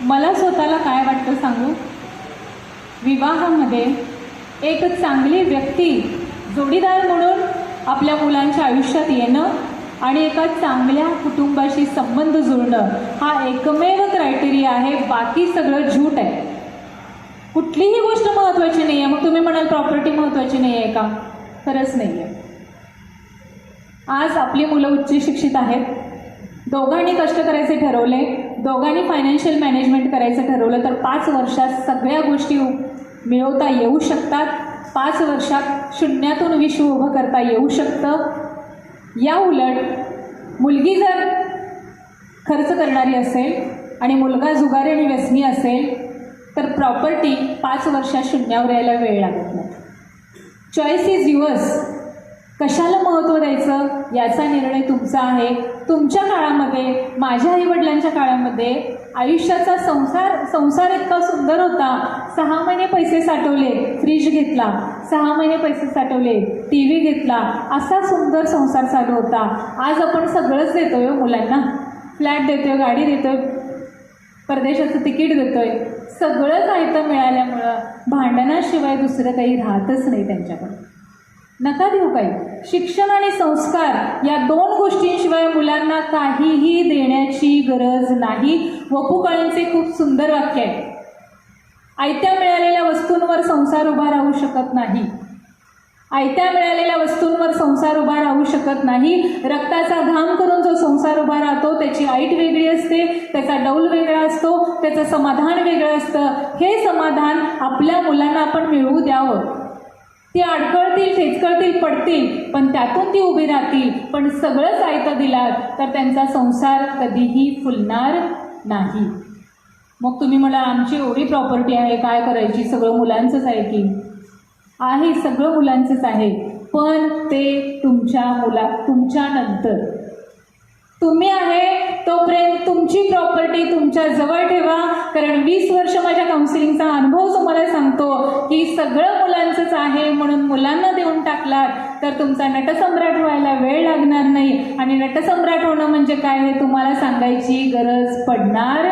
मला स्वतःला काय वाटतं सांगू? विवाहामध्ये एक चांगली व्यक्ती जोडीदार म्हणून आपल्या मुलांच्या आयुष्यात येणं आणि एका चांगल्या कुटुंबाशी संबंध जुळणं हा एकमेव क्रायटेरिया आहे. बाकी सगळं झूट आहे. कुठलीही गोष्ट महत्त्वाची नाही आहे मग तुम्ही म्हणाल प्रॉपर्टी महत्त्वाची नाही आहे का? खरंच नाही आहे आज आपली मुलं उच्च शिक्षित आहेत. दोघांनी कष्ट करायचे ठरवले दोघांनी फायनान्शियल मॅनेजमेंट करायचं ठरवलं तर पाच वर्षात सगळ्या गोष्टी मिळवता येऊ शकतात. पाच वर्षात शून्यातून विश्व उभं करता येऊ शकतं. या उलट मुलगी जर खर्च करणारी असेल आणि मुलगा जुगारी आणि व्यसनी असेल तर प्रॉपर्टी पाच वर्षात शून्यावर यायला वेळ लागत नाही. चॉईस इज युअर्स कशाला महत्त्व द्यायचं? याचा निर्णय तुमचा आहे. तुमच्या काळामध्ये माझ्या आईवडिलांच्या काळामध्ये आयुष्याचा संसार संसार इतका सुंदर होता. सहा महिने पैसे साठवले फ्रीज घेतला. सहा महिने पैसे साठवले टी व्ही घेतला. असा सुंदर संसार चालू होता. आज आपण सगळंच देतोय आहे मुलांना. फ्लॅट देतोय गाडी देतोय परदेशाचं तिकीट देतोय. सगळं आयतं मिळाल्यामुळं भांडणाशिवाय दुसरं काही राहतच नाही त्यांच्याकडून नका देऊ काही. शिक्षण आणि संस्कार या दोन गोष्टींशिवाय मुलांना काहीही देण्याची गरज नाही. वपू काळेंचे खूप सुंदर वाक्य आहे. आयत्या मिळालेल्या वस्तूंवर संसार उभा राहू शकत नाही. आयत्या मिळालेल्या वस्तूंवर संसार उभा राहू शकत नाही. रक्ताचा घाम करून जो संसार उभा राहतो त्याची आईट वेगळी असते त्याचा डौल वेगळा असतो त्याचं समाधान वेगळं असतं. हे समाधान आपल्या मुलांना आपण मिळवू द्यावं. ती अडकळतील ठेचकळतील पडतील पण त्यातून ती उभी राहतील. पण सगळंच साहित्य दिलात तर त्यांचा संसार कधीही फुलणार नाही. मग तुम्ही मला आमची एवढी प्रॉपर्टी आहे काय करायची? सगळं मुलांचंच आहे की? आहे सगळं मुलांचंच आहे. पण ते तुमच्या मुला तुमच्यानंतर. तुम्ही आहे तोपर्यंत तुमची प्रॉपर्टी तुमच्या जवळ ठेवा. कारण वीस वर्ष माझ्या काउन्सिलिंगचा अनुभव तुम्हाला सांगतो की सगळं मुलांचंच आहे म्हणून मुलांना देऊन टाकलात तर तुमचा नटसम्राट व्हायला वेळ लागणार नाही. आणि नटसम्राट होणं म्हणजे काय हे तुम्हाला सांगायची गरज पडणार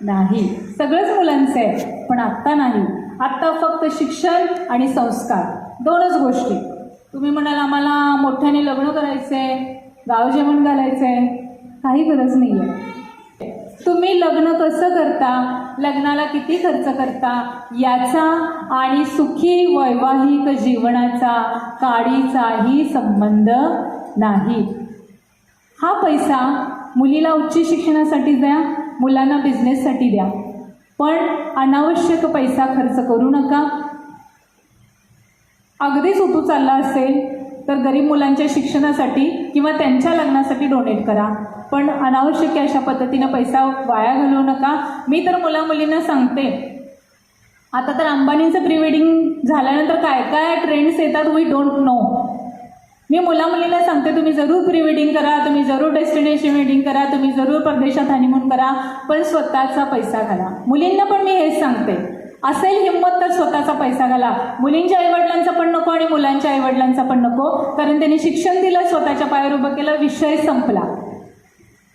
नाही. सगळंच मुलांचं आहे पण आत्ता नाही. आत्ता फक्त शिक्षण आणि संस्कार दोनच गोष्टी. तुम्ही म्हणाल आम्हाला मोठ्याने लग्न करायचं आहे गाव जेवण घालायचं आहे काही गरज नाही आहे तुम्ही लग्न कसं करता? लग्नाला किती खर्च करता? याचा आणि सुखी वैवाहिक जीवनाचा काडीचाही संबंध नाही. हा पैसा मुलीला उच्च शिक्षणासाठी द्या मुलांना बिझनेससाठी द्या. पण अनावश्यक पैसा खर्च करू नका. अगदीच उतू चालला असेल तर गरीब मुलांच्या शिक्षणासाठी किंवा त्यांच्या लग्नासाठी डोनेट करा. पण अनावश्यक अशा पद्धतीनं पैसा वाया घालवू नका. मी तर मुलामुलींना सांगते. आता तर अंबानींचं प्री वेडिंग झाल्यानंतर काय काय ट्रेंड्स येतात वी डोंट नो मी मुलामुलींना सांगते तुम्ही जरूर प्री वेडिंग करा तुम्ही जरूर डेस्टिनेशन वेडिंग करा तुम्ही जरूर परदेशात हनीमून करा पण स्वतःचा पैसा घाला. मुलींना पण मी हेच सांगते. असेल हिंमत तर स्वतःचा पैसा घाला. मुलींच्या आईवडिलांचा पण नको आणि मुलांच्या आईवडिलांचा पण नको. कारण त्यांनी शिक्षण दिलं स्वतःच्या पायावर उभं केलं विषय संपला.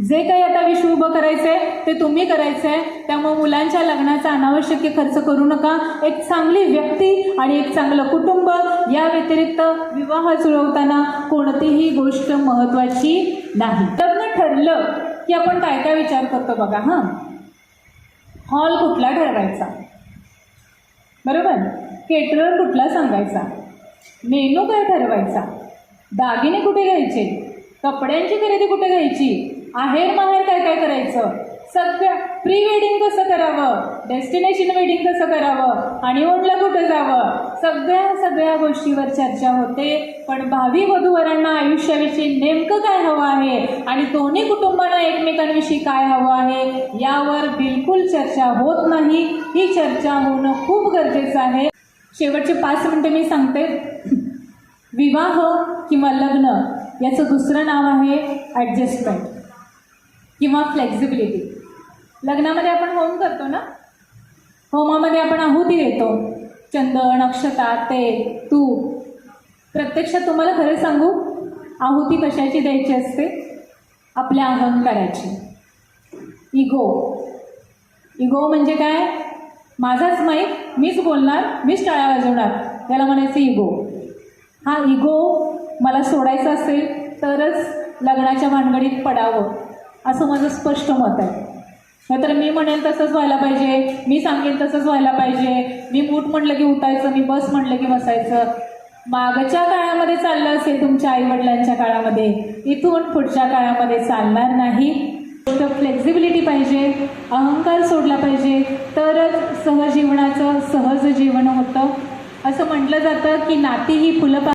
जे काही आता विश्व उभं करायचंय ते तुम्ही करायचंय. त्यामुळे मुलांच्या लग्नाचा अनावश्यक खर्च करू नका. एक चांगली व्यक्ती आणि एक चांगलं कुटुंब या व्यतिरिक्त विवाह जुळवताना कोणतीही गोष्ट महत्वाची नाही. लग्न ठरलं की आपण काय काय विचार करतो बघा हां? हॉल कुठला ठरवायचा? बरोबर? केटरर कुठला सांगायचा? मेनू काय ठरवायचा? दागिने कुठे घ्यायचे? कपड्यांची खरेदी कुठे घ्यायची? आहेर माहेर काय काय करायचं? सगळं प्री वेडिंग कसं करावं? डेस्टिनेशन वेडिंग कसं करावं? आणि ओणला कुठं जावं? सगळ्या सगळ्या गोष्टीवर चर्चा होते. पण भावी वधूवरांना आयुष्याविषयी नेमकं काय हवं आहे? आणि दोन्ही कुटुंबांना एकमेकांविषयी काय हवं आहे? यावर बिलकुल चर्चा होत नाही. ही चर्चा होणं खूप गरजेचं आहे. शेवटचे पाच मिनटं मी सांगते. विवाह किंवा लग्न याचं दुसरं नाव आहे ॲडजस्टमेंट किंवा फ्लेक्झिबिलिटी लग्नामध्ये आपण होम करतो ना? होमामध्ये आपण आहुती देतो. चंदन अक्षता तेल तूप प्रत्यक्षात तुम्हाला खरं सांगू आहुती कशाची द्यायची असते? आपल्या अहंकाराची. इगो इगो म्हणजे काय? माझाच माईक मीच बोलणार मीच टाळ्या वाजवणार. त्याला म्हणायचं इगो हा इगो मला सोडायचा असेल तरच लग्नाच्या भानगडीत पडावं. असं माझं स्पष्ट मत आहे. नाहीतर मी म्हणेल तसंच व्हायला पाहिजे मी सांगेन तसंच व्हायला पाहिजे मी मूठ म्हटलं की उठायचं मी बस म्हटलं की बसायचं. मागच्या काळामध्ये चाललं असेल तुमच्या आईवडिलांच्या काळामध्ये इथून पुढच्या काळामध्ये चालणार नाही. फ्लेक्झिबिलिटी पाहिजे अहंकार सोडला पाहिजे तरच सहजीवनाचं सहज जीवन होतं. असं म्हटलं जातं की नाती ही फुलं